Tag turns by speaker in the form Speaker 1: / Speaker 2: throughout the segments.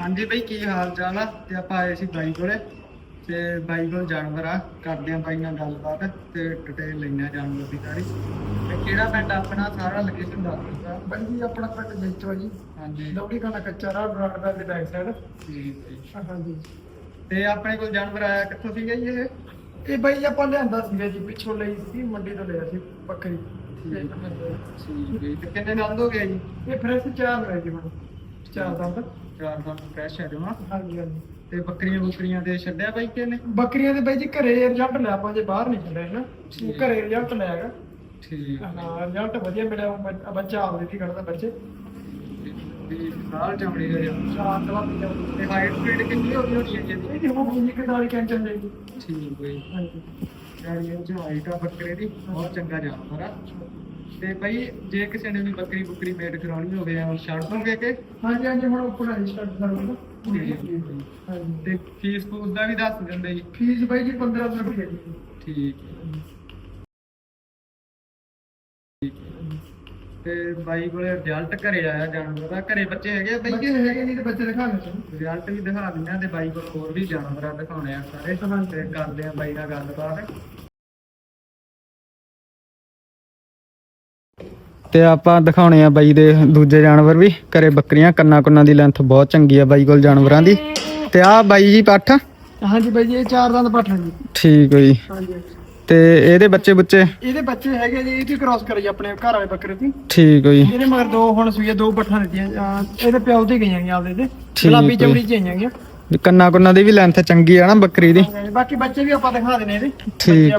Speaker 1: ਹਾਂਜੀ ਬਈ ਕੀ ਹਾਲ ਚਾਲ ਆ? ਤੇ ਆਪਾਂ ਆਏ ਸੀ ਬਾਈ ਕੋਲੇ ਤੇ ਬਾਈ ਕੋਲ ਜਾਨਵਰ ਆ। ਕਰਦੇ ਆ ਬਾਈ ਨਾਲ ਗੱਲਬਾਤ ਤੇ ਡਿਟੇਲ ਲੈਣਾ ਜਾਨਵਰ ਦੀ ਸਾਰੀ। ਤੇ ਕਿਹੜਾ ਪਿੰਡ ਆਪਣਾ? ਸਾਰਾ ਲੋਕੇਸ਼ਨ ਦੱਸ ਦਿੰਦਾ
Speaker 2: ਬਾਈ ਜੀ ਆਪਣਾ ਪਿੰਡ ਜੈਤੋ ਜੀ।
Speaker 1: ਹਾਂਜੀ।
Speaker 2: ਲੌੜੀ ਖਾਨਾ ਕੱਚਾ ਰਾਹ ਬਰਾੜ ਦੇ ਬੈਕ ਸਾਈਡ
Speaker 1: ਠੀਕ ਹੈ।
Speaker 2: ਹਾਂਜੀ।
Speaker 1: ਤੇ ਆਪਣੇ ਕੋਲ ਜਾਨਵਰ ਆਇਆ ਕਿੱਥੋਂ ਸੀਗਾ ਜੀ ਇਹ?
Speaker 2: ਇਹ ਬਾਈ ਆਪਾਂ ਲਿਆਂਦਾ ਸੀਗਾ ਜੀ ਪਿੱਛੋਂ ਲਈ ਸੀ ਮੰਡੀ ਤੋਂ ਲਿਆ ਸੀ ਬੱਕਰੀ।
Speaker 1: ਠੀਕ ਹੈ ਜੀ। ਤੇ ਕਿੰਨੇ ਨਾਲ ਹੋ ਗਿਆ ਜੀ?
Speaker 2: ਇਹ ਫਰੈਸ਼ ਚਾਰ ਲੈ ਜੀ ਮੈਨੂੰ ਚਾਰ ਦੰਦ।
Speaker 1: ਚਾਰ ਦਾ ਫਰੈਸ਼ ਹੈ ਜਮਾ
Speaker 2: ਹਾਂਜੀ ਹਾਂਜੀ।
Speaker 1: ਤੇ ਬੱਕਰੀਆਂ ਬੁਕਰੀਆਂ ਤੇ ਛੱਡਿਆ ਬਾਈ ਕਿ ਨੇ
Speaker 2: ਬੱਕਰੀਆਂ ਦੇ ਬਾਈ ਜੀ ਘਰੇ ਰਿਜ਼ਲਟ ਲਿਆ ਆਪਾਂ ਜੇ ਬਾਹਰ ਨਹੀਂ ਛੱਡਿਆ ਨਾ
Speaker 1: ਠੀਕ।
Speaker 2: ਘਰੇ ਰਿਜ਼ਲਟ ਲਿਆਗਾ
Speaker 1: ਠੀਕ। ਹੈ
Speaker 2: ਰਿਜ਼ਲਟ ਵਧੀਆ ਮਿਲਿਆ ਉਹ ਬੱਚ- ਆਪਦੇ ਵੀ ਕੱਢਦਾ ਬੱਚੇ।
Speaker 1: ਵੀ ਨਾਲ ਚਮੜੀ ਦਾ।
Speaker 2: ਚਾਰ ਕਲਾ ਪੀਆ
Speaker 1: ਤੇ ਹਾਈਟ ਸਪੀਡ ਕਿੰਨੀ ਹੋ ਗਈ ਹੋਣੀ ਹੈ ਜੀ? ਇਹਦੀ?
Speaker 2: ਇਹ ਹੋ ਗਈ ਜੀ ਕਿਦਾਂ ਕੈਂਚਨ ਦੇ ਜੀ।
Speaker 1: ਠੀਕ ਹੈ ਜੀ।
Speaker 2: ਹਾਂਜੀ।
Speaker 1: ਯਾਰ ਇਹ ਜੋ ਹਾਈਟ ਆ ਬੱਕਰੇ ਦੀ ਬਹੁਤ ਚੰਗਾ ਜਾਨਵਰ ਆ। ਤੇ ਭਾਈ ਜੇ ਕਿਸੇ ਨੇ ਵੀ ਬੱਕਰੀ ਬੁਕਰੀ ਮੇਟ ਕਰਾਉਣੀ ਹੋਵੇ ਆ ਛੱਡ ਦੋਗੇ ਕਿ
Speaker 2: ਹਾਂਜੀ ਹਾਂਜੀ ਹੁਣ ਉੱਪਰ ਆਈ ਸਟਾਰਟ ਕਰਾਂਗਾ ਹਾਂਜੀ।
Speaker 1: ਤੇ ਫੀਸ ਫੂਸ ਦਾ ਵੀ ਦੱਸ ਦਿੰਦੇ ਜੀ।
Speaker 2: ਫੀਸ ਬਾਈ ਜੀ 1500 ਰੁਪਏ ਜੀ
Speaker 1: ਠੀਕ ਹੈ। ਤੇ ਬਾਈ ਕੋਲੇ ਰਿਜ਼ਲਟ ਘਰੇ ਆਇਆ ਜਾਨਵਰ ਦਾ। ਘਰੇ ਬੱਚੇ ਹੈਗੇ ਆ ਬਾਈ?
Speaker 2: ਬੱਚੇ ਹੈਗੇ ਨਹੀਂ ਤੇ ਬੱਚੇ ਦਿਖਾਣੇ ਚਾਹੀਦੇ
Speaker 1: ਰਿਜ਼ਲਟ ਵੀ ਦਿਖਾ ਦਿੰਦੇ ਆ ਤੇ ਬਾਈ ਕੋਲ ਹੋਰ ਵੀ ਜਾਨਵਰ ਦਿਖਾਉਣੇ ਆ ਸਾਰੇ। ਤੇ ਕਰਦੇ ਆ ਬਾਈ ਨਾਲ ਗੱਲਬਾਤ। ਤੇ ਆਪਾਂ ਦਿਖਾਉਣੇ ਆ ਬਾਈ ਦੇ ਦੂਜੇ ਜਾਨਵਰ ਵੀ ਘਰੇ ਬੱਕਰੀਆਂ ਕੰਨਾ ਕੁੰਨਾ ਦੀ ਲੈਂਥ ਬਹੁਤ ਚੰਗੀ ਆ ਬਾਈ ਕੋਲ ਜਾਨਵਰਾਂ ਦੀ। ਤੇ ਆ ਬਾਈ ਜੀ ਪੱਠ।
Speaker 2: ਹਾਂਜੀ ਬਾਈ ਜੀ ਇਹ ਚਾਰ ਦੰਦ ਪਾਠਾ ਜੀ।
Speaker 1: ਠੀਕ ਹੋਈ
Speaker 2: ਹਾਂਜੀ।
Speaker 1: ਤੇ ਇਹਦੇ ਬੱਚੇ ਬੁੱਚੇ?
Speaker 2: ਇਹਦੇ ਬੱਚੇ ਹੈਗੇ ਜੀ ਇਹ ਵੀ ਕ੍ਰਾਸ ਕਰੀ ਆਪਣੇ ਘਰ ਵਾਲੇ ਬੱਕਰੇ ਦੀ
Speaker 1: ਠੀਕ ਹੋਈ
Speaker 2: ਇਹਦੇ ਮਗਰ ਦੋ ਹੁਣ ਸੂਈਆਂ ਦੋ ਪੱਠਾਂ ਦਿੱਤੀਆਂ ਇਹਦੇ ਪਿਓ ਤੇ ਗਈਆਂ ਗਈਆਂ ਆਪਦੇ ਤੇ। ਗੁਲਾਬੀ
Speaker 1: ਹੈ।
Speaker 2: ਚਮੜੀ ਚ ਆਈਆਂ ਗਈਆਂ।
Speaker 1: ਵੀ ਕੰਨਾ ਕੁੰਨਾ ਦੀ ਵੀ ਲੈਂਥ ਚੰਗੀ ਆ ਨਾ ਬੱਕਰੀ ਦੀ।
Speaker 2: ਬਾਕੀ ਬੱਚੇ ਵੀ ਆਪਾਂ ਦਿਖਾ ਦੇਣੇ ਇਹਦੇ।
Speaker 1: ਠੀਕ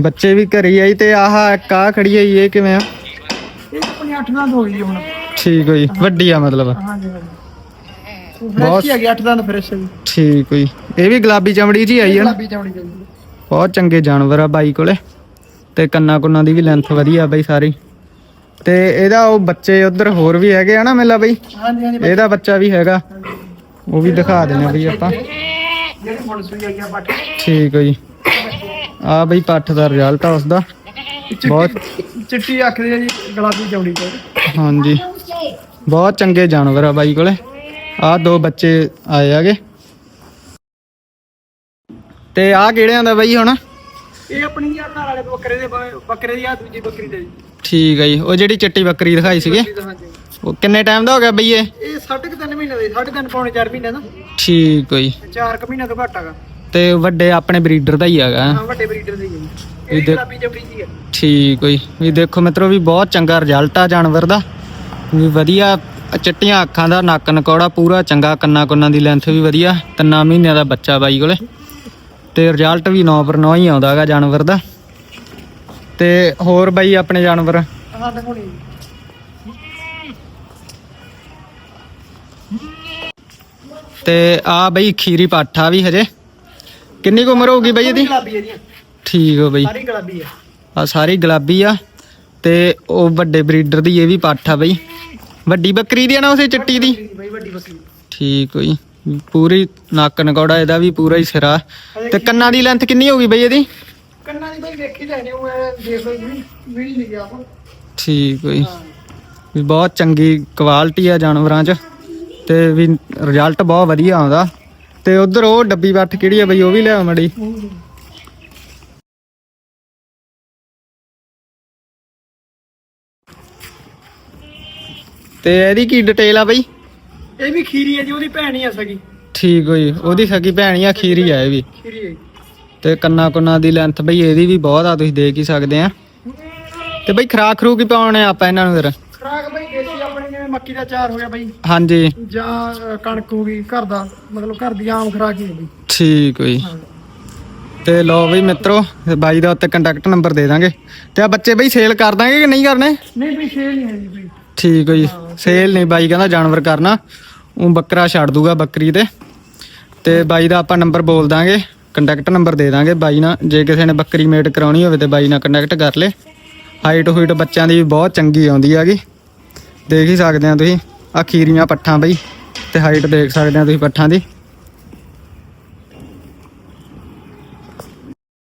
Speaker 2: ਬੱਚੇ
Speaker 1: ਹੈ। ਵੀ ਘਰੇ ਹੀ ਆਈ ਤੇ ਆਹ ਇੱਕ ਆ ਖੜੀ ਆਈ ਇਹ ਕਿਵੇਂ ਆ?
Speaker 2: 8 ਦੰਦ ਹੋ ਗਈ ਜੀ ਹੁਣ।
Speaker 1: ਠੀਕ ਹੋਈ ਵੱਡੀ ਆ ਮਤਲਬ।
Speaker 2: ਹਾਂਜੀ ਹਾਂਜੀ।
Speaker 1: ਬਹੁਤ-
Speaker 2: ਹੀ ਹੈਗੀ 8 ਦੰਦ ਫਰੈਸ਼ ਹੈ ਜੀ।
Speaker 1: ਠੀਕ ਹੋਈ ਇਹ ਵੀ ਗੁਲਾਬੀ ਚਮੜੀ ਜੀ ਆਈ ਹੈ ਨਾ।
Speaker 2: ਗੁਲਾਬੀ ਚਮੜੀ ਚ ਆਈ
Speaker 1: ਬਹੁਤ ਚੰਗੇ ਜਾਨਵਰ ਆ ਬਾਈ ਕੋਲੇ। ਤੇ ਕੰਨਾ ਕੁੰਨਾ ਦੀ ਵੀ ਲੈਂਥ ਵਧੀਆ ਬਾਈ ਸਾਰੀ। ਤੇ ਇਹਦਾ ਉਹ ਬੱਚੇ ਉਧਰ ਹੋਰ ਵੀ ਹੈਗੇ ਆ ਨਾ ਮੇਲਾ ਬਾਈ।
Speaker 2: ਹਾਂਜੀ ਹਾਂਜੀ
Speaker 1: ਇਹਦਾ ਬੱਚਾ ਵੀ ਹੈਗਾ। ਉਹ ਵੀ ਦਿਖਾ ਦਿੰਦੇ ਆ ਬਈ ਆਪਾਂ।
Speaker 2: ਜਿਹੜੀ ਸੂਈ ਆ
Speaker 1: ਠੀਕ ਹੈ ਜੀ। ਆ ਬਈ ਪੱਠ ਦਾ ਰਿਜ਼ਲਟ ਆ ਉਸਦਾ। ਬਹੁਤ
Speaker 2: ਚਿੱਟੀ ਅੱਖ ਦੀ ਆ ਜੀ। ਗੁਲਾਬੀ
Speaker 1: ਹਾਂਜੀ। ਬਹੁਤ ਚੰਗੇ ਜਾਨਵਰ ਆ ਬਾਈ ਕੋਲੇ। ਆ ਦੋ ਬੱਚੇ ਆਏ ਆਗੇ ਤੇ ਆ ਕਿਹੜਿਆਂ ਦਾ ਬਾਈ ਹੁਣ?
Speaker 2: ਇਹ ਆਪਣੀ ਆ ਘਰ ਵਾਲੇ ਬੱਕਰੇ ਦੇ ਬ- ਬੱਕਰੇ ਦੀ ਆ ਦੂਜੀ ਬੱਕਰੀ ਦੇ। ਜੀ
Speaker 1: ਠੀਕ ਹੈ ਜੀ। ਉਹ ਜਿਹੜੀ ਚਿੱਟੀ ਬੱਕਰੀ ਦਿਖਾਈ ਸੀਗੀ।
Speaker 2: ਹਾਂਜੀ
Speaker 1: ਉਹ ਕਿੰਨੇ ਟਾਈਮ ਦਾ ਹੋ ਗਿਆ ਬਈ ਇਹ?
Speaker 2: ਇਹ ਸਾਢੇ ਕੁ ਤਿੰਨ ਮਹੀਨੇ ਦੇ ਸਾਢੇ ਤਿੰਨ ਪੌਣੇ 4 ਮਹੀਨੇ ਦਾ।
Speaker 1: ਠੀਕ ਹੈ ਜੀ।
Speaker 2: 4 ਕੁ ਮਹੀਨੇ ਤੋਂ ਘੱਟ ਹੈਗਾ।
Speaker 1: ਤੇ ਵੱਡੇ ਆਪਣੇ ਬਰੀਡਰ ਦਾ ਹੀ ਹੈਗਾ।
Speaker 2: ਹਾਂ ਵੱਡੇ ਬਰੀਡਰ ਦੀ ਹੈ ਜੀ।
Speaker 1: ਇਹ ਦੇਖ-
Speaker 2: ਗੁਲਾਬੀ ਹੈ
Speaker 1: ਠੀਕ ਹੈ ਜੀ ਵੀ ਦੇਖੋ ਮਿੱਤਰੋ ਵੀ ਬਹੁਤ ਚੰਗਾ ਰਿਜ਼ਲਟ ਆ ਜਾਨਵਰ ਦਾ। ਵੀ ਵਧੀਆ ਚਿੱਟੀਆਂ ਅੱਖਾਂ ਦਾ ਨੱਕ ਨਕੌੜਾ ਪੂਰਾ ਚੰਗਾ ਕੰਨਾ ਕੁੰਨਾ ਦੀ ਲੈਂਥ ਵੀ ਵਧੀਆ ਤਿੰਨਾਂ ਮਹੀਨਿਆਂ ਦਾ ਬੱਚਾ ਬਾਈ ਕੋਲੇ। ਤੇ ਰਿਜ਼ਲਟ ਵੀ 9 ਪਰ 9 ਹੀ ਆਉਂਦਾ ਹੈਗਾ ਜਾਨਵਰ ਦਾ। ਤੇ ਹੋਰ ਬਾਈ ਆਪਣੇ ਜਾਨਵਰ? ਤੇ ਆ ਬਈ ਖੀਰੀ ਪਾਠਾ ਵੀ ਹਜੇ। ਕਿੰਨੀ ਕੁ ਉਮਰ ਹੋਊਗੀ ਬਈ ਇਹਦੀ? ਠੀਕ ਹੋ ਬਈ।
Speaker 2: ਸਾਰੀ ਗੁਲਾਬੀ
Speaker 1: ਆ। ਸਾਰੀ ਗੁਲਾਬੀ ਆ ਤੇ ਉਹ ਵੱਡੇ ਬਰੀਡਰ ਦੀ ਇਹ ਵੀ ਪੱਠ ਆ ਬਈ। ਵੱਡੀ ਬੱਕਰੀ ਦੀ ਆ ਨਾ ਉਸੇ ਚਿੱਟੀ ਦੀ?
Speaker 2: ਬਈ ਵੱਡੀ ਬੱਕਰੀ।
Speaker 1: ਠੀਕ ਹੋਈ ਪੂਰੀ ਨੱਕ ਨਕੌੜਾ ਇਹਦਾ ਵੀ ਪੂਰਾ ਹੀ ਸਿਰਾ। ਤੇ ਕੰਨਾਂ ਦੀ ਲੈਂਥ ਕਿੰਨੀ ਹੋਗੀ ਬਈ ਇਹਦੀ?
Speaker 2: ਕੰਨਾਂ ਦੀ ਬਈ ਵੇਖੀ ਲੈਣੇ ਉਹ ਦੇਖ ਲਓ ਜੀ ਵੀੜੀ ਨਹੀਂ ਗਿਆ
Speaker 1: ਠੀਕ ਹੋਈ ਵੀ ਬਹੁਤ ਚੰਗੀ ਕੁਆਲਿਟੀ ਆ ਜਾਨਵਰਾਂ 'ਚ। ਤੇ ਵੀ ਰਿਜ਼ਲਟ ਬਹੁਤ ਵਧੀਆ ਆਉਂਦਾ। ਤੇ ਉਧਰ ਉਹ ਡੱਬੀ ਬੱਠ ਕਿਹੜੀ ਆ ਬਈ ਉਹ ਵੀ ਲਿਆ ਮੜੀ। ਤੇ ਇਹਦੀ ਕੀ ਡਿਟੇਲ ਆ ਬਈ?
Speaker 2: ਇਹ ਵੀ ਖੀਰੀ ਹੈ ਜੀ ਉਹਦੀ ਭੈਣ ਹੀ ਆ ਸਗੀ।
Speaker 1: ਠੀਕ ਹੋਈ ਉਹਦੀ ਸਕੀ ਭੈਣੀ ਆ ਖੀਰੀ ਆ ਇਹ ਵੀ।
Speaker 2: ਖੀਰੀ ਹੈ
Speaker 1: ਤੇ ਕੰਨਾ ਕੁੰਨਾ ਦੀ ਲੈਂਥ ਬਈ ਇਹਦੀ ਵੀ ਬਹੁਤ ਆ ਤੁਸੀਂ ਦੇਖ ਹੀ ਸਕਦੇ ਆ। ਤੇ ਬਈ ਖਰਾਕ ਖਰੂਕ ਹੀ ਪਾਉਣੇ ਆ ਆਪਾਂ ਇਹਨਾਂ ਨੂੰ ਫਿਰ?
Speaker 2: ਖਰਾਕ ਬਈ ਦੇਸੀ ਆਪਣੇ ਜਿਵੇਂ ਮੱਕੀ ਦਾ ਚਾਰ ਹੋ ਗਿਆ ਬਈ।
Speaker 1: ਹਾਂਜੀ।
Speaker 2: ਜਾਂ ਕਣਕ ਹੋ ਗਈ ਘਰ ਦਾ ਮਤਲਬ ਘਰ ਦੀ ਆਮ ਖਰਾਕ ਹੀ ਹੈ ਬਈ
Speaker 1: ਠੀਕ ਹੋਈ।
Speaker 2: ਹਾਂ।
Speaker 1: ਤੇ ਲੋ ਬਈ ਮਿੱਤਰੋ ਬਾਈ ਦਾ ਉੱਤੇ ਕੰਟੈਕਟ ਨੰਬਰ ਦੇ ਦਾਂਗੇ। ਤੇ ਆ ਬੱਚੇ ਬਈ ਸੇਲ ਕਰ ਦਾਂਗੇ ਕਿ ਨਹੀਂ ਕਰਨੇ?
Speaker 2: ਨਹੀਂ ਬਈ ਸ਼ੇਰ ਨਹੀਂ ਹੈ ਜੀ ਬਈ।
Speaker 1: ਠੀਕ ਹੋਈ ਸੇਲ ਨਹੀਂ ਬਾਈ ਕਹਿੰਦਾ ਜਾਨਵਰ ਕਰਨਾ। ਉਹ ਬੱਕਰਾ ਛੱਡ ਦੂਗਾ ਬੱਕਰੀ ਤੇ। ਤੇ ਬਾਈ ਦਾ ਆਪਾਂ ਨੰਬਰ ਬੋਲ ਦਾਂਗੇ। ਕੰਟੈਕਟ ਨੰਬਰ ਦੇ ਦਾਂਗੇ ਬਾਈ ਨਾਲ। ਜੇ ਕਿਸੇ ਨੇ ਬੱਕਰੀ ਮੇਟ ਕਰਾਉਣੀ ਹੋਵੇ ਤੇ ਬਾਈ ਨਾਲ ਕੰਟੈਕਟ ਕਰ ਲੇ। ਹਾਈਟ ਹੋਈਟ ਬੱਚਿਆਂ ਦੀ ਬਹੁਤ ਚੰਗੀ ਆਉਂਦੀ ਹੈਗੀ। ਦੇਖ ਹੀ ਸਕਦੇ ਆ ਤੁਸੀਂ। ਆ ਖੀਰੀਆਂ ਪੱਠਾਂ ਬਈ। ਤੇ ਹਾਈਟ ਦੇਖ ਸਕਦੇ ਆ ਤੁਸੀਂ ਪੱਠਾਂ ਦੀ।